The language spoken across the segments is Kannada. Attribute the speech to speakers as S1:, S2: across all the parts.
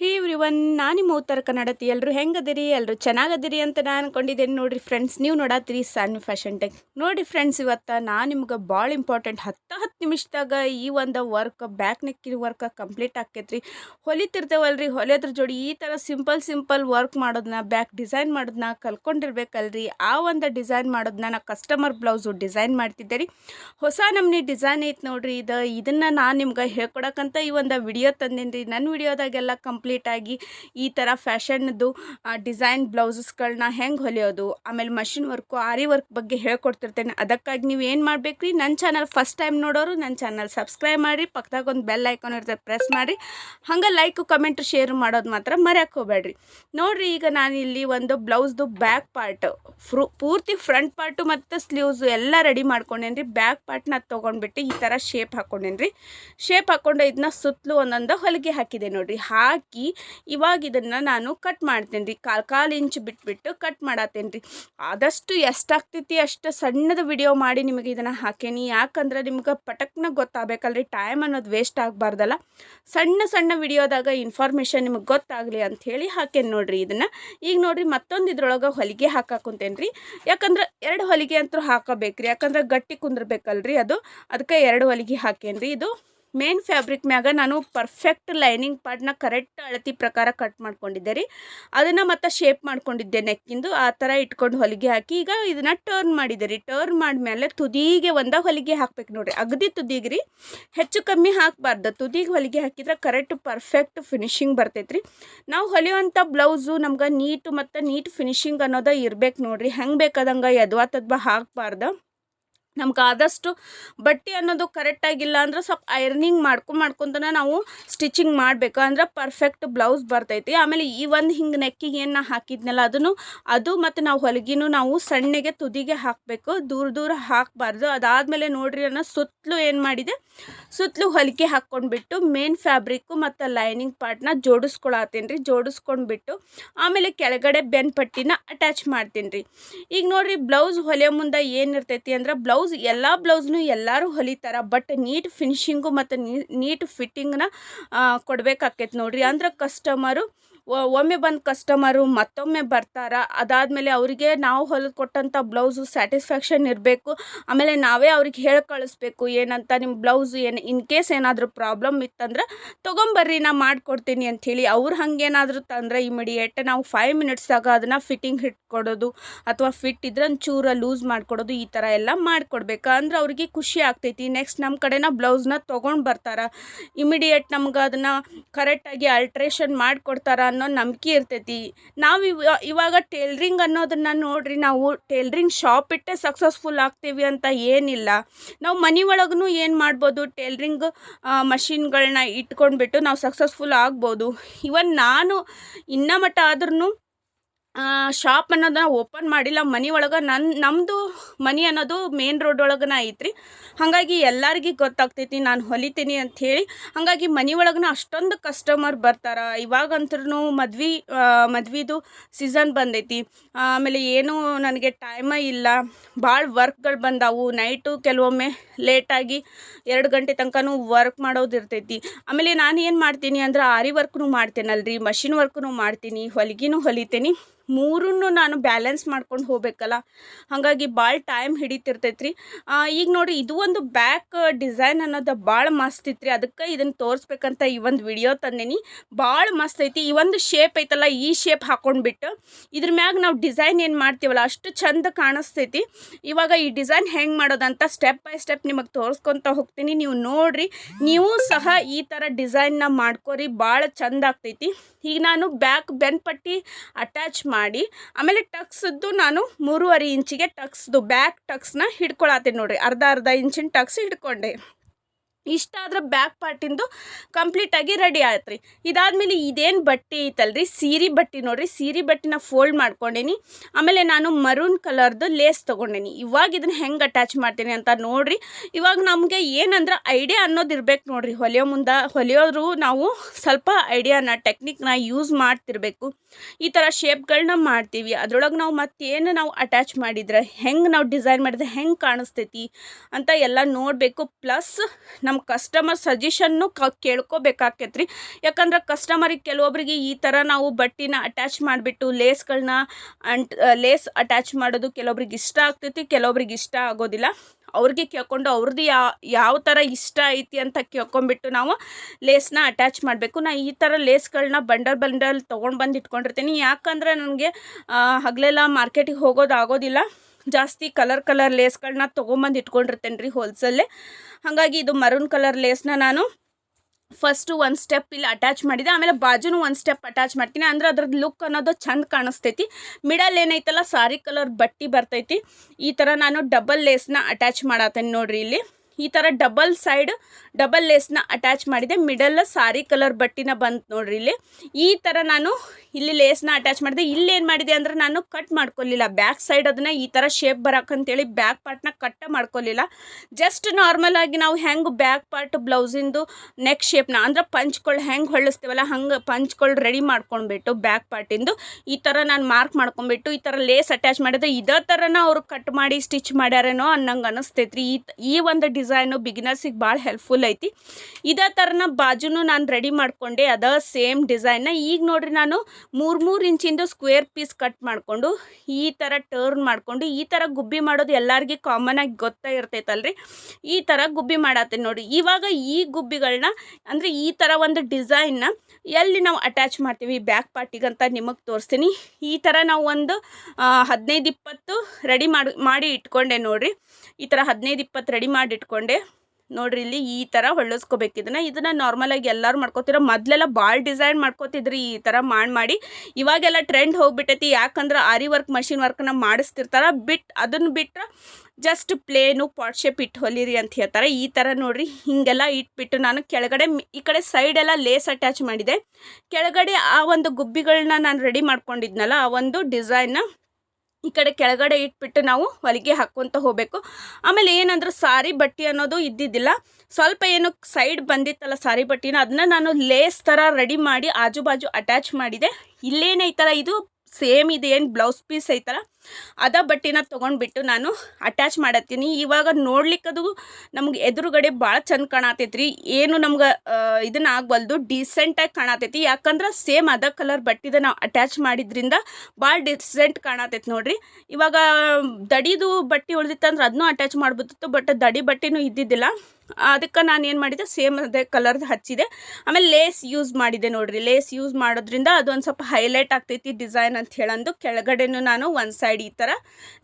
S1: ಹೇ ಇವ್ರಿ ಒನ್ ನಾನು ನಿಮ್ಮ ಉತ್ತರ ಕನ್ನಡತಿ. ಎಲ್ಲರೂ ಹೆಂಗದಿರಿ? ಎಲ್ಲರೂ ಚೆನ್ನಾಗದಿರಿ ಅಂತ ನಾನು ಅನ್ಕೊಂಡಿದ್ದೇನೆ. ನೋಡಿರಿ ಫ್ರೆಂಡ್ಸ್, ನೀವು ನೋಡತ್ತೀರಿ ಸನ್ ಫ್ಯಾಷನ್ ಟೆಕ್. ನೋಡಿ ಫ್ರೆಂಡ್ಸ್, ಇವತ್ತು ನಾನು ನಿಮ್ಗೆ ಭಾಳ ಇಂಪಾರ್ಟೆಂಟ್ ಹತ್ತು ಹತ್ತು ನಿಮಿಷದಾಗ ಈ ಒಂದು ವರ್ಕ್ ಬ್ಯಾಕ್ ನೆಕ್ಕಿನ ವರ್ಕ್ ಕಂಪ್ಲೀಟ್ ಆಕೈತ್ರಿ ಹೊಲಿತಿರ್ತೇವಲ್ರಿ, ಹೊಲಿಯೋದ್ರ ಜೋಡಿ ಈ ಥರ ಸಿಂಪಲ್ ಸಿಂಪಲ್ ವರ್ಕ್ ಮಾಡೋದನ್ನ ಬ್ಯಾಕ್ ಡಿಸೈನ್ ಮಾಡೋದನ್ನ ಕಲ್ಕೊಂಡಿರ್ಬೇಕಲ್ರಿ. ಆ ಒಂದು ಡಿಸೈನ್ ಮಾಡೋದನ್ನ ನಾ ಕಸ್ಟಮರ್ ಬ್ಲೌಸು ಡಿಸೈನ್ ಮಾಡ್ತಿದ್ದೆ ರೀ ಹೊಸ ನಮ್ನಿ ಡಿಸೈನ್ ಐತೆ ನೋಡ್ರಿ. ಇದು, ಇದನ್ನು ನಾನು ನಿಮ್ಗೆ ಹೇಳ್ಕೊಡಕ್ಕಂತ ಈ ಒಂದು ವಿಡಿಯೋ ತಂದೇನಿ ರೀ ನನ್ನ ವಿಡಿಯೋದಾಗೆಲ್ಲ ಕಂಪ್ಲೀಟಾಗಿ ಈ ಥರ ಫ್ಯಾಷನ್ದು ಡಿಸೈನ್ ಬ್ಲೌಸಸ್ಗಳನ್ನ ಹೆಂಗೆ ಹೊಲಿಯೋದು, ಆಮೇಲೆ ಮಷಿನ್ ವರ್ಕು, ಆರಿ ವರ್ಕ್ ಬಗ್ಗೆ ಹೇಳ್ಕೊಡ್ತಿರ್ತೇನೆ. ಅದಕ್ಕಾಗಿ ನೀವು ಏನು ಮಾಡಬೇಕ್ರಿ ನನ್ನ ಚಾನಲ್ ಫಸ್ಟ್ ಟೈಮ್ ನೋಡೋರು ನನ್ನ ಚಾನಲ್ ಸಬ್ಸ್ಕ್ರೈಬ್ ಮಾಡಿರಿ ಪಕ್ಕದಾಗ ಒಂದು ಬೆಲ್ ಐಕಾನ್ ಇರ್ತದೆ ಪ್ರೆಸ್ ಮಾಡಿ. ಹಂಗೆ ಲೈಕು, ಕಮೆಂಟ್, ಶೇರ್ ಮಾಡೋದು ಮಾತ್ರ ಮರ್ಯಕ್ಕೆ ಹೋಗ್ಬೇಡ್ರಿ. ನೋಡ್ರಿ ಈಗ ನಾನು ಇಲ್ಲಿ ಒಂದು ಬ್ಲೌಸ್ದು ಬ್ಯಾಕ್ ಪಾರ್ಟ್, ಫ್ರೂ, ಪೂರ್ತಿ ಫ್ರಂಟ್ ಪಾರ್ಟು ಮತ್ತು ಸ್ಲೀವ್ಸು ಎಲ್ಲ ರೆಡಿ ಮಾಡ್ಕೊಂಡೇನ್ರಿ. ಬ್ಯಾಕ್ ಪಾರ್ಟ್ನ ತೊಗೊಂಡ್ಬಿಟ್ಟು ಈ ಥರ ಶೇಪ್ ಹಾಕ್ಕೊಂಡೇನಿ ರೀ ಶೇಪ್ ಹಾಕ್ಕೊಂಡು ಇದನ್ನ ಸುತ್ತಲೂ ಒಂದೊಂದು ಹೊಲಿಗೆ ಹಾಕಿದೆ ನೋಡಿರಿ. ಹಾಕಿ ಇವಾಗ ಇದನ್ನು ನಾನು ಕಟ್ ಮಾಡ್ತೇನೆ ರೀ. ಕಾಲು ಕಾಲು ಇಂಚ್ ಬಿಟ್ಬಿಟ್ಟು ಕಟ್ ಮಾಡತ್ತೇನೆ ರೀ. ಆದಷ್ಟು ಎಷ್ಟಾಗ್ತೈತಿ ಅಷ್ಟು ಸಣ್ಣದ ವಿಡಿಯೋ ಮಾಡಿ ನಿಮಗೆ ಇದನ್ನು ಹಾಕೇನಿ. ಯಾಕಂದ್ರೆ ನಿಮ್ಗೆ ಪಟಕ್ನ ಗೊತ್ತಾಗಬೇಕಲ್ರಿ. ಟೈಮ್ ಅನ್ನೋದು ವೇಸ್ಟ್ ಆಗಬಾರ್ದಲ್ಲ. ಸಣ್ಣ ಸಣ್ಣ ವಿಡಿಯೋದಾಗ ಇನ್ಫಾರ್ಮೇಷನ್ ನಿಮಗೆ ಗೊತ್ತಾಗಲಿ ಅಂಥೇಳಿ ಹಾಕೇನಿ ನೋಡಿರಿ ಇದನ್ನು. ಈಗ ನೋಡಿರಿ ಮತ್ತೊಂದು ಇದ್ರೊಳಗೆ ಹೊಲಿಗೆ ಹಾಕಾಕೊಂತೇನೆ ರೀ. ಯಾಕಂದ್ರೆ ಎರಡು ಹೊಲಿಗೆ ಅಂತೂ ಹಾಕಬೇಕ್ರಿ. ಯಾಕಂದ್ರೆ ಗಟ್ಟಿ ಕುಂದ್ರಬೇಕಲ್ರಿ ಅದು. ಅದಕ್ಕೆ ಎರಡು ಹೊಲಿಗೆ ಹಾಕೇನಿ ರೀ ಇದು. ಮೇನ್ ಫ್ಯಾಬ್ರಿಕ್ ಮ್ಯಾಗ ನಾನು ಪರ್ಫೆಕ್ಟ್ ಲೈನಿಂಗ್ ಪಾರ್ಟ್ನ ಕರೆಕ್ಟ್ ಅಳತಿ ಪ್ರಕಾರ ಕಟ್ ಮಾಡ್ಕೊಂಡಿದ್ದೆ ರೀ. ಅದನ್ನು ಮತ್ತೆ ಶೇಪ್ ಮಾಡ್ಕೊಂಡಿದ್ದೆ ನೆಕ್ಕಿಂದು ಆ ಥರ ಇಟ್ಕೊಂಡು ಹೊಲಿಗೆ ಹಾಕಿ ಈಗ ಇದನ್ನು ಟರ್ನ್ ಮಾಡಿದೆ ರೀ. ಟರ್ನ್ ಮಾಡಿದ್ಮೇಲೆ ತುದಿಗೆ ಒಂದ ಹೊಲಿಗೆ ಹಾಕ್ಬೇಕು ನೋಡ್ರಿ. ಅಗದಿ ತುದಿಗೆ ರೀ. ಹೆಚ್ಚು ಕಮ್ಮಿ ಹಾಕಬಾರ್ದು. ತುದಿಗೆ ಹೊಲಿಗೆ ಹಾಕಿದ್ರೆ ಕರೆಕ್ಟ್ ಪರ್ಫೆಕ್ಟ್ ಫಿನಿಶಿಂಗ್ ಬರ್ತೈತೆ ರೀ ನಾವು ಹೊಲಿಯುವಂಥ ಬ್ಲೌಸು ನಮ್ಗೆ ನೀಟು ಮತ್ತು ನೀಟ್ ಫಿನಿಶಿಂಗ್ ಅನ್ನೋದು ಇರ್ಬೇಕು ನೋಡಿರಿ. ಹೆಂಗೆ ಬೇಕಾದಂಗೆ ಯದ್ವಾ ತದ್ವಾ ಹಾಕಬಾರ್ದು. ನಮ್ಗೆ ಆದಷ್ಟು ಬಟ್ಟೆ ಅನ್ನೋದು ಕರೆಕ್ಟಾಗಿಲ್ಲ ಅಂದ್ರೆ ಸ್ವಲ್ಪ ಐರ್ನಿಂಗ್ ಮಾಡ್ಕೊಂಡು ಮಾಡ್ಕೊತನ ನಾವು ಸ್ಟಿಚಿಂಗ್ ಮಾಡಬೇಕು. ಅಂದ್ರೆ ಪರ್ಫೆಕ್ಟ್ ಬ್ಲೌಸ್ ಬರ್ತೈತಿ. ಆಮೇಲೆ ಈ ಒಂದು ಹಿಂಗೆ ನೆಕ್ಕಿಗೆ ಏನು ನಾ ಹಾಕಿದ್ನಲ್ಲ ಅದನ್ನು, ಅದು ಮತ್ತು ನಾವು ಹೊಲಿಗೆನೂ ನಾವು ಸಣ್ಣಗೆ ತುದಿಗೆ ಹಾಕಬೇಕು. ದೂರ ದೂರ ಹಾಕಬಾರ್ದು. ಅದಾದಮೇಲೆ ನೋಡ್ರಿ ಅನ್ನೋ ಸುತ್ತಲೂ ಏನು ಮಾಡಿದೆ? ಸುತ್ತಲೂ ಹೊಲಿಗೆ ಹಾಕ್ಕೊಂಡ್ಬಿಟ್ಟು ಮೇನ್ ಫ್ಯಾಬ್ರಿಕ್ಕು ಮತ್ತು ಲೈನಿಂಗ್ ಪಾರ್ಟ್ನ ಜೋಡಿಸ್ಕೊಳತ್ತೀನಿ ರೀ. ಜೋಡಿಸ್ಕೊಂಡ್ಬಿಟ್ಟು, ಆಮೇಲೆ ಕೆಳಗಡೆ ಬೆನ್ ಪಟ್ಟಿನ ಅಟ್ಯಾಚ್ ಮಾಡ್ತೀನಿ ರೀ. ಈಗ ನೋಡಿರಿ ಬ್ಲೌಸ್ ಹೊಲಿಯೋ ಮುಂದೆ ಏನಿರ್ತೈತಿ ಅಂದ್ರೆ ಬ್ಲೌಸ್ ಎಲ್ಲ ಬ್ಲೌಸ್ನು ಎಲ್ಲರೂ ಹೊಲಿತಾರೆ ಬಟ್ ನೀಟ್ ಫಿನಿಶಿಂಗು ಮತ್ತು ನೀಟ್ ಫಿಟ್ಟಿಂಗ್ನ ಕೊಡಬೇಕಾಕೈತೆ ನೋಡ್ರಿ. ಅಂದ್ರೆ ಕಸ್ಟಮರು ಒಮ್ಮೆ ಬಂದ ಕಸ್ಟಮರು ಮತ್ತೊಮ್ಮೆ ಬರ್ತಾರ? ಅದಾದಮೇಲೆ ಅವರಿಗೆ ನಾವು ಹೊಲಿದು ಕೊಟ್ಟಂಥ ಬ್ಲೌಸು ಸ್ಯಾಟಿಸ್ಫ್ಯಾಕ್ಷನ್ ಇರಬೇಕು. ಆಮೇಲೆ ನಾವೇ ಅವ್ರಿಗೆ ಹೇಳಿ ಕಳಿಸ್ಬೇಕು, ಏನಂತ ನಿಮ್ಮ ಬ್ಲೌಸು ಏನು ಇನ್ ಕೇಸ್ ಏನಾದರೂ ಪ್ರಾಬ್ಲಮ್ ಇತ್ತಂದ್ರೆ ತೊಗೊಂಬರ್ರಿ, ನಾ ಮಾಡಿಕೊಡ್ತೀನಿ ಅಂಥೇಳಿ ಅವ್ರು ಹಂಗೇನಾದರೂ ತಂದರೆ ಇಮಿಡಿಯೇಟ್ ನಾವು ಫೈವ್ ಮಿನಿಟ್ಸ್ದಾಗ ಅದನ್ನು ಫಿಟ್ಟಿಂಗ್ ಇಟ್ಕೊಡೋದು ಅಥವಾ ಫಿಟ್ ಇದ್ರೆ ಚೂರ ಲೂಸ್ ಮಾಡಿಕೊಡೋದು, ಈ ಥರ ಎಲ್ಲ ಮಾಡಿಕೊಡ್ಬೇಕು. ಅಂದ್ರೆ ಅವ್ರಿಗೆ ಖುಷಿ ಆಗ್ತೈತಿ. ನೆಕ್ಸ್ಟ್ ನಮ್ಮ ಕಡೆನ ಬ್ಲೌಸ್ನ ತೊಗೊಂಡು ಬರ್ತಾರೆ? ಇಮಿಡಿಯೇಟ್ ನಮ್ಗೆ ಅದನ್ನು ಕರೆಕ್ಟಾಗಿ ಅಲ್ಟ್ರೇಷನ್ ಮಾಡಿಕೊಡ್ತಾರ ಅನ್ನೋ ನಂಬಿಕೆ ಇರ್ತೈತಿ. ನಾವು ಇವ, ಇವಾಗ ಟೇಲ್ರಿಂಗ್ ಅನ್ನೋದನ್ನು ನೋಡ್ರಿ, ನಾವು ಟೇಲ್ರಿಂಗ್ ಶಾಪ್ ಇಟ್ಟೆ ಸಕ್ಸಸ್ಫುಲ್ ಆಗ್ತೀವಿ ಅಂತ ಏನಿಲ್ಲ. ನಾವು ಮನೆ ಒಳಗೂ ಏನು ಮಾಡ್ಬೋದು ಟೇಲ್ರಿಂಗ್ ಮಷಿನ್ಗಳನ್ನ ಇಟ್ಕೊಂಡ್ಬಿಟ್ಟು ನಾವು ಸಕ್ಸಸ್ಫುಲ್ ಆಗ್ಬೋದು. ಇವನ್ ನಾನು, ಇನ್ನ ಮಟ್ಟ ಆದ್ರೂ ಶಾಪ್ ಅನ್ನೋದನ್ನ ಓಪನ್ ಮಾಡಿಲ್ಲ, ಮನೆ ಒಳಗೆ ನನ್ನ ನಮ್ಮದು ಮನೆ ಅನ್ನೋದು ಮೇನ್ ರೋಡ್ ಒಳಗನ ಐತ್ರಿ. ಹಾಗಾಗಿ ಎಲ್ಲರಿಗೆ ಗೊತ್ತಾಗ್ತೈತಿ, ನಾನು ಹೊಲಿತೀನಿ ಹೇಳಿ. ಹಾಗಾಗಿ ಮನೆ ಒಳಗನ ಅಷ್ಟೊಂದು ಕಸ್ಟಮರ್ ಬರ್ತಾರೆ. ಇವಾಗಂತೂ ಮದ್ವೆ ಮದ್ವೆದು ಸೀಸನ್ ಬಂದೈತಿ. ಆಮೇಲೆ ಏನೂ ನನಗೆ ಟೈಮ ಇಲ್ಲ. ಭಾಳ ವರ್ಕ್ಗಳು ಬಂದಾವು. ನೈಟು ಕೆಲವೊಮ್ಮೆ ಲೇಟಾಗಿ ಎರಡು ಗಂಟೆ ತನಕನೂ ವರ್ಕ್ ಮಾಡೋದು ಇರ್ತೈತಿ. ಆಮೇಲೆ ನಾನು ಏನು ಮಾಡ್ತೀನಿ ಅಂದ್ರೆ ಆರಿ ವರ್ಕ್ನು ಮಾಡ್ತೇನಲ್ರಿ ಮಷಿನ್ ವರ್ಕ್ನು ಮಾಡ್ತೀನಿ, ಹೊಲಿಗೆನೂ ಹೊಲಿತೀನಿ. ಮೂರನ್ನು ನಾನು ಬ್ಯಾಲೆನ್ಸ್ ಮಾಡ್ಕೊಂಡು ಹೋಗ್ಬೇಕಲ್ಲ? ಹಾಗಾಗಿ ಭಾಳ ಟೈಮ್ ಹಿಡಿತಿರ್ತೈತ್ರಿ. ಈಗ ನೋಡಿ ಇದು ಒಂದು ಬ್ಯಾಕ್ ಡಿಸೈನ್ ಅನ್ನೋದು ಭಾಳ ಮಸ್ತ್ ಇತ್ತು ರೀ ಅದಕ್ಕೆ ಇದನ್ನು ತೋರಿಸ್ಬೇಕಂತ ಈ ಒಂದು ವಿಡಿಯೋ ತಂದೇನಿ. ಭಾಳ ಮಸ್ತ್ ಐತಿ. ಈ ಒಂದು ಶೇಪ್ ಐತಲ್ಲ, ಈ ಶೇಪ್ ಹಾಕೊಂಡ್ಬಿಟ್ಟು ಇದ್ರ ಮ್ಯಾಗ ನಾವು ಡಿಸೈನ್ ಏನು ಮಾಡ್ತೀವಲ್ಲ, ಅಷ್ಟು ಚಂದ ಕಾಣಿಸ್ತೈತಿ. ಇವಾಗ ಈ ಡಿಸೈನ್ ಹೆಂಗೆ ಮಾಡೋದಂತ ಸ್ಟೆಪ್ ಬೈ ಸ್ಟೆಪ್ ನಿಮಗೆ ತೋರಿಸ್ಕೊತ ಹೋಗ್ತೀನಿ. ನೀವು ನೋಡಿರಿ, ನೀವು ಸಹ ಈ ಥರ ಡಿಸೈನ್ನ ಮಾಡ್ಕೋರಿ ಭಾಳ ಚಂದ ಆಗ್ತೈತಿ. ಈಗ ನಾನು ಬ್ಯಾಕ್ ಬೆನ್ ಪಟ್ಟಿ ಅಟ್ಯಾಚ್ ಮಾಡಿ, ಆಮೇಲೆ ಟಕ್ಸದ್ದು ನಾನು ಮೂರುವರೆ ಇಂಚಿಗೆ ಟಕ್ಸ್ದು ಬ್ಯಾಕ್ ಟಕ್ಸ್ನ ಹಿಡ್ಕೊಳತ್ತೀನಿ ನೋಡಿರಿ. ಅರ್ಧ ಅರ್ಧ ಇಂಚಿನ ಟಕ್ಸ್ ಹಿಡ್ಕೊಂಡೆ. ಇಷ್ಟಾದ್ರೆ ಬ್ಯಾಕ್ ಪಾರ್ಟಿಂದು ಕಂಪ್ಲೀಟಾಗಿ ರೆಡಿ ಆಯ್ತು ರೀ ಇದಾದಮೇಲೆ ಇದೇನು ಬಟ್ಟೆ ಐತಲ್ರಿ? ಸೀರೆ ಬಟ್ಟೆ ನೋಡ್ರಿ. ಸೀರೆ ಬಟ್ಟೆನ ಫೋಲ್ಡ್ ಮಾಡ್ಕೊಂಡೇನಿ. ಆಮೇಲೆ ನಾನು ಮರೂನ್ ಕಲರ್ದು ಲೇಸ್ ತೊಗೊಂಡೇನಿ. ಇವಾಗ ಇದನ್ನ ಹೆಂಗೆ ಅಟ್ಯಾಚ್ ಮಾಡ್ತೀನಿ ಅಂತ ನೋಡ್ರಿ. ಇವಾಗ ನಮಗೆ ಏನಂದ್ರೆ ಐಡಿಯಾ ಅನ್ನೋದು ಇರ್ಬೇಕು ನೋಡ್ರಿ. ಹೊಲಿಯೋ ಮುಂದೆ ಹೊಲಿಯೋರು ನಾವು ಸ್ವಲ್ಪ ಐಡಿಯಾನ ಟೆಕ್ನಿಕ್ನ ಯೂಸ್ ಮಾಡ್ತಿರ್ಬೇಕು. ಈ ಥರ ಶೇಪ್ಗಳನ್ನ ಮಾಡ್ತೀವಿ. ಅದ್ರೊಳಗೆ ನಾವು ಮತ್ತೇನು ನಾವು ಅಟ್ಯಾಚ್ ಮಾಡಿದ್ರೆ, ಹೆಂಗೆ ನಾವು ಡಿಸೈನ್ ಮಾಡಿದ್ರೆ ಹೆಂಗೆ ಕಾಣಿಸ್ತೈತಿ ಅಂತ ಎಲ್ಲ ನೋಡಬೇಕು. ಪ್ಲಸ್ ನಮ್ಮ ಕಸ್ಟಮರ್ ಸಜೆಷನ್ನು ಕ ಕೇಳ್ಕೊಬೇಕಾಕೈತ್ರಿ. ಯಾಕಂದ್ರೆ ಕಸ್ಟಮರಿಗೆ ಕೆಲವೊಬ್ಬರಿಗೆ ಈ ಥರ ನಾವು ಬಟ್ಟಿನ ಅಟ್ಯಾಚ್ ಮಾಡಿಬಿಟ್ಟು ಲೇಸ್ಗಳನ್ನ ಅಂಟ್ ಲೇಸ್ ಅಟ್ಯಾಚ್ ಮಾಡೋದು ಕೆಲವೊಬ್ರಿಗೆ ಇಷ್ಟ ಆಗ್ತೈತಿ, ಕೆಲವೊಬ್ರಿಗೆ ಇಷ್ಟ ಆಗೋದಿಲ್ಲ. ಅವ್ರಿಗೆ ಕೇಳ್ಕೊಂಡು ಅವ್ರದ್ದು ಯಾವ ಯಾವ ಥರ ಇಷ್ಟ ಐತಿ ಅಂತ ಕೇಳ್ಕೊಂಬಿಟ್ಟು ನಾವು ಲೇಸ್ನ ಅಟ್ಯಾಚ್ ಮಾಡಬೇಕು. ನಾ ಈ ಥರ ಲೇಸ್ಗಳನ್ನ ಬಂಡಲ್ ಬಂಡಲ್ ತೊಗೊಂಡು ಬಂದು ಇಟ್ಕೊಂಡಿರ್ತೀನಿ ಯಾಕಂದರೆ ನನಗೆ ಹಗಲೆಲ್ಲ ಮಾರ್ಕೆಟಿಗೆ ಹೋಗೋದು ಆಗೋದಿಲ್ಲ. ಜಾಸ್ತಿ ಕಲರ್ ಕಲರ್ ಲೇಸ್ಗಳನ್ನ ತೊಗೊಂಬಂದು ಇಟ್ಕೊಂಡಿರ್ತೇನೆ ರೀ ಹೋಲ್ಸೇಲೆ ಹಾಗಾಗಿ ಇದು ಮರೂನ್ ಕಲರ್ ಲೇಸ್ನ ನಾನು ಫಸ್ಟು ಒಂದು ಸ್ಟೆಪ್ ಇಲ್ಲಿ ಅಟ್ಯಾಚ್ ಮಾಡಿದೆ. ಆಮೇಲೆ ಬಾಜುನು ಒಂದು ಸ್ಟೆಪ್ ಅಟ್ಯಾಚ್ ಮಾಡ್ತೀನಿ. ಅಂದ್ರೆ ಅದ್ರದ್ದು ಲುಕ್ ಅನ್ನೋದು ಚಂದ ಕಾಣಿಸ್ತೈತಿ. ಮಿಡಲ್ ಏನೈತಲ್ಲ ಸಾರಿ ಕಲರ್ ಬಟ್ಟೆ ಬರ್ತೈತಿ. ಈ ಥರ ನಾನು ಡಬಲ್ ಲೇಸ್ನ ಅಟ್ಯಾಚ್ ಮಾಡತ್ತೇನೆ ನೋಡ್ರಿ ಇಲ್ಲಿ. ಈ ಥರ ಡಬಲ್ ಸೈಡ್, ಡಬಲ್ ಲೇಸ್ನ ಅಟ್ಯಾಚ್ ಮಾಡಿದೆ. ಮಿಡಲ್ ಸಾರಿ ಕಲರ್ ಬಟ್ಟಿನ ಬಂತು ನೋಡ್ರಿ ಇಲ್ಲಿ. ಈ ಥರ ನಾನು ಇಲ್ಲಿ ಲೇಸ್ನ ಅಟ್ಯಾಚ್ ಮಾಡಿದೆ. ಇಲ್ಲಿ ಏನು ಮಾಡಿದೆ ಅಂದ್ರೆ ನಾನು ಕಟ್ ಮಾಡ್ಕೊಲಿಲ್ಲ. ಬ್ಯಾಕ್ ಸೈಡ್ ಅದನ್ನು ಈ ಥರ ಶೇಪ್ ಬರೋಕ್ಕಂತೇಳಿ ಬ್ಯಾಕ್ ಪಾರ್ಟ್ನ ಕಟ್ಟ ಮಾಡ್ಕೊಲಿಲ್ಲ. ಜಸ್ಟ್ ನಾರ್ಮಲ್ ಆಗಿ ನಾವು ಹೆಂಗೆ ಬ್ಯಾಕ್ ಪಾರ್ಟ್ ಬ್ಲೌಸಿಂದು ನೆಕ್ ಶೇಪ್ನ ಅಂದ್ರೆ ಪಂಚ್ಗಳು ಹೆಂಗೆ ಹೊಳ್ಳಿಸ್ತೀವಲ್ಲ, ಹಂಗೆ ಪಂಚ್ಗಳು ರೆಡಿ ಮಾಡ್ಕೊಂಡ್ಬಿಟ್ಟು ಬ್ಯಾಕ್ ಪಾರ್ಟಿಂದು ಈ ಥರ ನಾನು ಮಾರ್ಕ್ ಮಾಡ್ಕೊಂಡ್ಬಿಟ್ಟು ಈ ಥರ ಲೇಸ್ ಅಟ್ಯಾಚ್ ಮಾಡಿದ್ರೆ ಇದೇ ಥರನ ಅವರು ಕಟ್ ಮಾಡಿ ಸ್ಟಿಚ್ ಮಾಡ್ಯಾರೇನೋ ಅನ್ನಂಗೆ ಅನಿಸ್ತೈತ್ರಿ. ಈ ಈ ಒಂದು ಡಿಸೈನು ಬಿಗಿನರ್ಸಿಗೆ ಭಾಳ ಹೆಲ್ಪ್ಫುಲ್ ಐತಿ. ಇದೇ ಥರನ ಬಾಜುನು ನಾನು ರೆಡಿ ಮಾಡ್ಕೊಂಡೆ. ಅದ ಸೇಮ್ ಡಿಸೈನ್ನ ಈಗ ನೋಡ್ರಿ ನಾನು ಮೂರು ಮೂರು ಇಂಚಿಂದು ಸ್ಕ್ವೇರ್ ಪೀಸ್ ಕಟ್ ಮಾಡಿಕೊಂಡು, ಈ ಥರ ಟರ್ನ್ ಮಾಡಿಕೊಂಡು, ಈ ಥರ ಗುಬ್ಬಿ ಮಾಡೋದು ಎಲ್ಲರಿಗೆ ಕಾಮನ್ ಆಗಿ ಗೊತ್ತಾ ಇರ್ತೈತಲ್ರಿ? ಈ ಥರ ಗುಬ್ಬಿ ಮಾಡತ್ತೆ ನೋಡಿ ಇವಾಗ ಈ ಗುಬ್ಬಿಗಳನ್ನ ಅಂದರೆ ಈ ಥರ ಒಂದು ಡಿಸೈನ್ನ ಎಲ್ಲಿ ನಾವು ಅಟ್ಯಾಚ್ ಮಾಡ್ತೀವಿ? ಬ್ಯಾಕ್ ಪಾರ್ಟಿಗಂತ ನಿಮಗೆ ತೋರಿಸ್ತೀನಿ. ಈ ಥರ ನಾವು ಒಂದು ಹದಿನೈದು ಇಪ್ಪತ್ತು ರೆಡಿ ಮಾಡಿ ಮಾಡಿ ಇಟ್ಕೊಂಡೆ ನೋಡ್ರಿ. ಈ ಥರ ಹದಿನೈದು ಇಪ್ಪತ್ತು ರೆಡಿ ಮಾಡಿ ಇಟ್ಕೊಂಡೆ ನೋಡ್ರಿ ಇಲ್ಲಿ ಈ ಥರ ಹೊಳ್ಳಿಸ್ಕೋಬೇಕು. ಇದನ್ನ ಇದನ್ನ ನಾರ್ಮಲಾಗಿ ಎಲ್ಲರೂ ಮಾಡ್ಕೋತಿರೋ. ಮೊದಲೆಲ್ಲ ಭಾಳ ಡಿಸೈನ್ ಮಾಡ್ಕೋತಿದ್ರಿ ಈ ಥರ ಮಾಡಿ ಮಾಡಿ. ಇವಾಗೆಲ್ಲ ಟ್ರೆಂಡ್ ಹೋಗ್ಬಿಟ್ಟೈತಿ. ಯಾಕಂದ್ರೆ ಆರಿ ವರ್ಕ್ ಮಷಿನ್ ವರ್ಕ್ನ ಮಾಡಿಸ್ತಿರ್ತಾರೆ. ಬಿಟ್ ಅದನ್ನು ಬಿಟ್ಟರೆ ಜಸ್ಟ್ ಪ್ಲೇನು ಪಾಟ್ ಶೇಪ್ ಇಟ್ಟು ಹೊಲಿರಿ ಅಂತ ಹೇಳ್ತಾರೆ. ಈ ಥರ ನೋಡಿರಿ ಹೀಗೆಲ್ಲ ಇಟ್ಬಿಟ್ಟು ನಾನು ಕೆಳಗಡೆ ಈ ಕಡೆ ಸೈಡ್ ಎಲ್ಲ ಲೇಸ್ ಅಟ್ಯಾಚ್ ಮಾಡಿದೆ. ಕೆಳಗಡೆ ಆ ಒಂದು ಗುಬ್ಬಿಗಳನ್ನ ನಾನು ರೆಡಿ ಮಾಡ್ಕೊಂಡಿದ್ನಲ್ಲ, ಆ ಒಂದು ಡಿಸೈನ್ನ ಈ ಕಡೆ ಕೆಳಗಡೆ ಇಟ್ಬಿಟ್ಟು ನಾವು ಹೊಲಿಗೆ ಹಾಕ್ಕೊತ ಹೋಗಬೇಕು. ಆಮೇಲೆ ಏನಂದ್ರೆ ಸಾರಿ ಬಟ್ಟೆ ಅನ್ನೋದು ಇದ್ದಿದ್ದಿಲ್ಲ. ಸ್ವಲ್ಪ ಏನು ಸೈಡ್ ಬಂದಿತ್ತಲ್ಲ ಸಾರಿ ಬಟ್ಟಿನ, ಅದನ್ನ ನಾನು ಲೇಸ್ ಥರ ರೆಡಿ ಮಾಡಿ ಆಜು ಬಾಜು ಅಟ್ಯಾಚ್ ಮಾಡಿದೆ. ಇಲ್ಲೇನೇ ಇಲ್ಲೇನೈತಲ್ಲ ಇದು ಸೇಮ್ ಇದೆ ಏನು ಬ್ಲೌಸ್ ಪೀಸ್ ಐತಲ್ಲ ಅದ ಬಟ್ಟೆನ ತೊಗೊಂಡ್ಬಿಟ್ಟು ನಾನು ಅಟ್ಯಾಚ್ ಮಾಡತ್ತೀನಿ. ಇವಾಗ ನೋಡ್ಲಿಕ್ಕದು ನಮ್ಗೆ ಎದುರುಗಡೆ ಭಾಳ ಚಂದ ಕಾಣತೈತ್ರಿ. ಏನು ನಮ್ಗೆ ಇದನ್ನ ಆಗ್ಬಲ್ದು ಡೀಸೆಂಟಾಗಿ ಕಾಣತೈತಿ. ಯಾಕಂದ್ರೆ ಸೇಮ್ ಅದ ಕಲರ್ ಬಟ್ಟಿದ ನಾವು ಅಟ್ಯಾಚ್ ಮಾಡಿದ್ರಿಂದ ಭಾಳ ಡಿಸೆಂಟ್ ಕಾಣತೈತಿ ನೋಡ್ರಿ. ಇವಾಗ ದಡಿದು ಬಟ್ಟೆ ಉಳಿದಿತ್ತಂದ್ರೆ ಅದನ್ನೂ ಅಟ್ಯಾಚ್ ಮಾಡ್ಬಿಟ್ಟಿತ್ತು ಬಟ್ ದಡಿ ಬಟ್ಟೆನೂ ಇದ್ದಿದ್ದಿಲ್ಲ. ಅದಕ್ಕೆ ನಾನು ಏನು ಮಾಡಿದೆ ಸೇಮ್ ಅದೇ ಕಲರ್ದು ಹಚ್ಚಿದೆ. ಆಮೇಲೆ ಲೇಸ್ ಯೂಸ್ ಮಾಡಿದೆ ನೋಡ್ರಿ. ಲೇಸ್ ಯೂಸ್ ಮಾಡೋದ್ರಿಂದ ಅದೊಂದು ಸ್ವಲ್ಪ ಹೈಲೈಟ್ ಆಗ್ತೈತಿ ಡಿಸೈನ್ ಅಂತ ಹೇಳಂದು. ಕೆಳಗಡೆ ನಾನು ಒಂದು ಸೈಡ್ ಈ ಥರ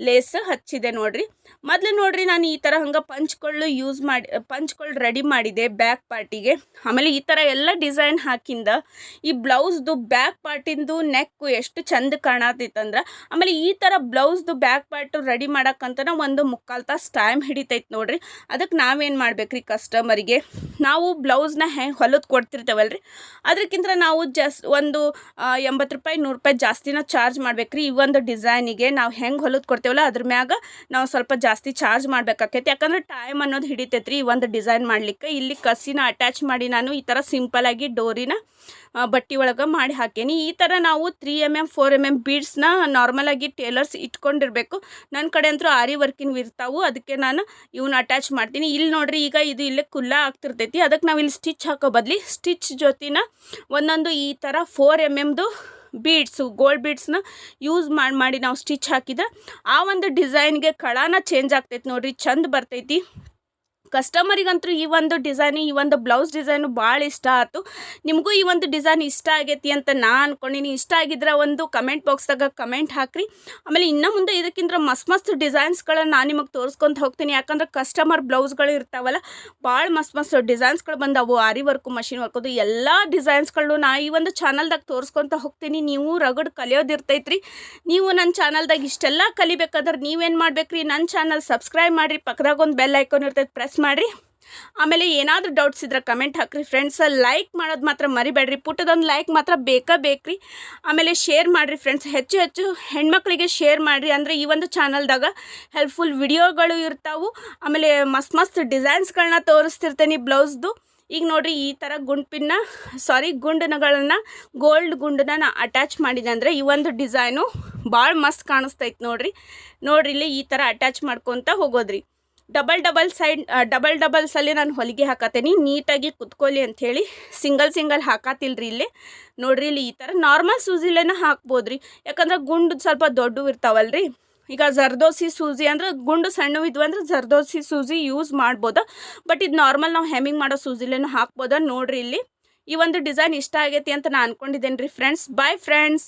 S1: ಲೇಸ್ ಹಚ್ಚಿದೆ ನೋಡ್ರಿ. ಮೊದಲು ನೋಡ್ರಿ ನಾನು ಈ ಥರ ಹಂಗೆ ಪಂಚ್ಕೊಳ್ಳು ಯೂಸ್ ಮಾಡಿ ಪಂಚ್ಕೊಳ್ಳು ರೆಡಿ ಮಾಡಿದೆ ಬ್ಯಾಕ್ ಪಾರ್ಟಿಗೆ ಆಮೇಲೆ ಈ ಥರ ಎಲ್ಲ ಡಿಸೈನ್ ಹಾಕಿಂದ ಈ ಬ್ಲೌಸ್ದು ಬ್ಯಾಕ್ ಪಾರ್ಟಿಂದು ನೆಕ್ಕು ಎಷ್ಟು ಚಂದ ಕಾಣತ್ತಿತ್ತಂದ್ರೆ ಆಮೇಲೆ ಈ ಥರ ಬ್ಲೌಸ್ದು ಬ್ಯಾಕ್ ಪಾರ್ಟು ರೆಡಿ ಮಾಡೋಕ್ಕಂತನ ಒಂದು ಮುಕ್ಕಾಲ್ ತಾಸು ಟೈಮ್ ಹಿಡಿತೈತೆ ನೋಡ್ರಿ. ಅದಕ್ಕೆ ನಾವೇನು ಮಾಡ್ಬೇಕ್ರಿ ಕಸ್ಟಮರಿಗೆ ನಾವು ಬ್ಲೌಸ್ನ ಹೆಂಗೆ ಹೊಲದು ರೀ ಅದಕ್ಕಿಂತ ನಾವು ಜಸ್ಟ್ ಒಂದು ಎಂಬತ್ತು ರೂಪಾಯಿ, ನೂರು ರೂಪಾಯಿ ಜಾಸ್ತಿನ ಚಾರ್ಜ್ ಮಾಡ್ಬೇಕ್ರಿ. ಈ ಒಂದು ಡಿಸೈನಿಗೆ ನಾವು ಹೆಂಗೆ ಹೊಲದು ಕೊಡ್ತೇವಲ್ಲ, ಅದ್ರ ಮ್ಯಾಗ ನಾವು ಸ್ವಲ್ಪ ಜಾಸ್ತಿ ಚಾರ್ಜ್ ಮಾಡ್ಬೇಕಾಕೈತಿ. ಯಾಕಂದ್ರೆ ಟೈಮ್ ಅನ್ನೋದು ಹಿಡಿತೈತ್ರಿ ಈ ಒಂದು ಡಿಸೈನ್ ಮಾಡ್ಲಿಕ್ಕೆ. ಇಲ್ಲಿ ಕಸಿನ ಅಟ್ಯಾಚ್ ಮಾಡಿ ನಾನು ಈ ಥರ ಸಿಂಪಲಾಗಿ ಡೋರಿನ ಬಟ್ಟೆ ಒಳಗೆ ಮಾಡಿ ಹಾಕೇನಿ. ಈ ಥರ ನಾವು three M M four M M ಬೀಡ್ಸ್ನ ನಾರ್ಮಲಾಗಿ ಟೇಲರ್ಸ್ ಇಟ್ಕೊಂಡಿರಬೇಕು. ನನ್ನ ಕಡೆ ಅಂತೂ ಆರಿ ವರ್ಕಿನ ಇರ್ತಾವು. ಅದಕ್ಕೆ ನಾನು ಇವನ್ನ ಅಟ್ಯಾಚ್ ಮಾಡ್ತೀನಿ. ಇಲ್ಲಿ ನೋಡ್ರಿ ಈಗ ಇದು ಇಲ್ಲೇ ಕುಲ್ಲ ಆಗ್ತಿರ್ತೈತಿ. ಅದಕ್ಕೆ ನಾವು ಇಲ್ಲಿ ಸ್ಟಿಚ್ ಹಾಕೋ ಬದಲಿ ಸ್ಟಿಚ್ ಜೊತಿನ ಒಂದೊಂದು ಈ ಥರ ಫೋರ್ ಎಂ ಎಮ್ದು ಬೀಡ್ಸು ಗೋಲ್ಡ್ ಬೀಡ್ಸ್ನ ಯೂಸ್ ಮಾಡಿ ಮಾಡಿ ನಾವು ಸ್ಟಿಚ್ ಹಾಕಿದ್ರೆ ಆ ಒಂದು ಡಿಸೈನ್ಗೆ ಕಳಾನ ಚೇಂಜ್ ಆಗ್ತೈತಿ ನೋಡ್ರಿ. ಚಂದ ಬರ್ತೈತಿ. ಕಸ್ಟಮರಿಗಂತೂ ಈ ಒಂದು ಡಿಸೈನ್, ಈ ಒಂದು ಬ್ಲೌಸ್ ಡಿಸೈನು ಭಾಳ ಇಷ್ಟ ಆಯಿತು ನಿಮಗೂ ಈ ಒಂದು ಡಿಸೈನ್ ಇಷ್ಟ ಆಗೈತಿ ಅಂತ ನಾ ಅಂದ್ಕೊಂಡಿನಿ ಇಷ್ಟ ಆಗಿದ್ರೆ ಒಂದು ಕಮೆಂಟ್ ಬಾಕ್ಸ್ದಾಗ ಕಮೆಂಟ್ ಹಾಕ್ರಿ. ಆಮೇಲೆ ಇನ್ನೂ ಮುಂದೆ ಇದಕ್ಕಿಂತ ಮಸ್ತ್ ಮಸ್ತ್ ಡಿಸೈನ್ಸ್ಗಳನ್ನು ನಾನು ನಿಮಗೆ ತೋರಿಸ್ಕೊಂತ ಹೋಗ್ತೀನಿ. ಯಾಕಂದ್ರೆ ಕಸ್ಟಮರ್ ಬ್ಲೌಸ್ಗಳು ಇರ್ತಾವಲ್ಲ, ಭಾಳ ಮಸ್ತ್ ಮಸ್ತ್ ಡಿಸೈನ್ಸ್ಗಳು ಬಂದವು. ಆರಿ ವರ್ಕು, ಮಷಿನ್ ವರ್ಕದು ಎಲ್ಲ ಡಿಸೈನ್ಸ್ಗಳನ್ನೂ ನಾ ಈ ಒಂದು ಚಾನಲ್ದಾಗ ತೋರಿಸ್ಕೊಂತ ಹೋಗ್ತೀನಿ. ನೀವು ರಗಡ್ ಕಲಿಯೋದಿರ್ತೈತ್ರಿ ನೀವು ನನ್ನ ಚಾನಲ್ದಾಗ ಇಷ್ಟೆಲ್ಲ ಕಲಿಬೇಕಾದ್ರೆ ನೀವೇನು ಮಾಡ್ಬೇಕ್ರಿ? ನನ್ನ ಚಾನಲ್ ಸಬ್ಸ್ಕ್ರೈಬ್ ಮಾಡಿರಿ. ಪಕ್ಕದಾಗ ಒಂದು ಬೆಲ್ ಐಕಾನ್ ಇರ್ತೈತೆ. ಪ್ರೆಸ್ ಮಾಡಿರಿ. ಆಮೇಲೆ ಏನಾದರೂ ಡೌಟ್ಸ್ ಇದ್ರೆ ಕಮೆಂಟ್ ಹಾಕ್ರಿ ಫ್ರೆಂಡ್ಸ್ ಲೈಕ್ ಮಾಡೋದು ಮಾತ್ರ ಮರಿಬೇಡ್ರಿ. ಪುಟ್ಟದೊಂದು ಲೈಕ್ ಮಾತ್ರ ಬೇಕಾ ಬೇಕ್ರಿ. ಆಮೇಲೆ ಶೇರ್ ಮಾಡಿರಿ ಫ್ರೆಂಡ್ಸ್ ಹೆಚ್ಚು ಹೆಚ್ಚು ಹೆಣ್ಮಕ್ಳಿಗೆ ಶೇರ್ ಮಾಡಿರಿ. ಅಂದರೆ ಈ ಒಂದು ಚಾನಲ್ದಾಗ ಹೆಲ್ಪ್ಫುಲ್ ವಿಡಿಯೋಗಳು ಇರ್ತಾವು. ಆಮೇಲೆ ಮಸ್ತ್ ಮಸ್ತ್ ಡಿಸೈನ್ಸ್ಗಳನ್ನ ತೋರಿಸ್ತಿರ್ತೇನೆ ಬ್ಲೌಸ್ದು. ಈಗ ನೋಡಿರಿ ಈ ಥರ ಗುಂಡ್ಪಿನ್ನ ಸಾರಿ ಗುಂಡನಗಳನ್ನ ಗೋಲ್ಡ್ ಗುಂಡನ್ನ ನಾ ಅಟ್ಯಾಚ್ ಮಾಡಿದೆ. ಅಂದರೆ ಈ ಒಂದು ಡಿಸೈನು ಭಾಳ ಮಸ್ತ್ ಕಾಣಿಸ್ತೈತೆ ನೋಡಿರಿ. ನೋಡ್ರಿ ಇಲ್ಲಿ ಈ ಥರ ಅಟ್ಯಾಚ್ ಮಾಡ್ಕೊತ ಹೋಗೋದ್ರಿ. ಡಬಲ್ ಡಬಲ್ ಸೈಡ್ ಡಬಲ್ ಡಬಲ್ಸಲ್ಲಿ ನಾನು ಹೊಲಿಗೆ ಹಾಕತ್ತೀನಿ. ನೀಟಾಗಿ ಕುತ್ಕೊಳ್ಳಿ ಅಂಥೇಳಿ ಸಿಂಗಲ್ ಸಿಂಗಲ್ ಹಾಕತ್ತಿಲ್ರಿ ಇಲ್ಲಿ. ನೋಡ್ರಿ ಇಲ್ಲಿ ಈ ಥರ ನಾರ್ಮಲ್ ಸೂಜಿಲೇನ ಹಾಕ್ಬೋದು ರೀ ಯಾಕಂದ್ರೆ ಗುಂಡು ಸ್ವಲ್ಪ ದೊಡ್ಡವು ಇರ್ತಾವಲ್ರಿ. ಈಗ ಜರ್ದೋಸಿ ಸೂಜಿ ಅಂದ್ರೆ ಗುಂಡು ಸಣ್ಣವು ಇದ್ವು ಅಂದ್ರೆ ಜರ್ದೋಸಿ ಸೂಜಿ ಯೂಸ್ ಮಾಡ್ಬೋದು. ಬಟ್ ಇದು ನಾರ್ಮಲ್ ನಾವು ಹೆಮ್ಮಿಂಗ್ ಮಾಡೋ ಸೂಜಿಲೇನು ಹಾಕ್ಬೋದ ನೋಡ್ರಿ ಇಲ್ಲಿ. ಈ ಒಂದು ಡಿಸೈನ್ ಇಷ್ಟ ಆಗೈತಿ ಅಂತ ನಾನು ಅನ್ಕೊಂಡಿದ್ದೇನೆ ರೀ ಫ್ರೆಂಡ್ಸ್. Bye friends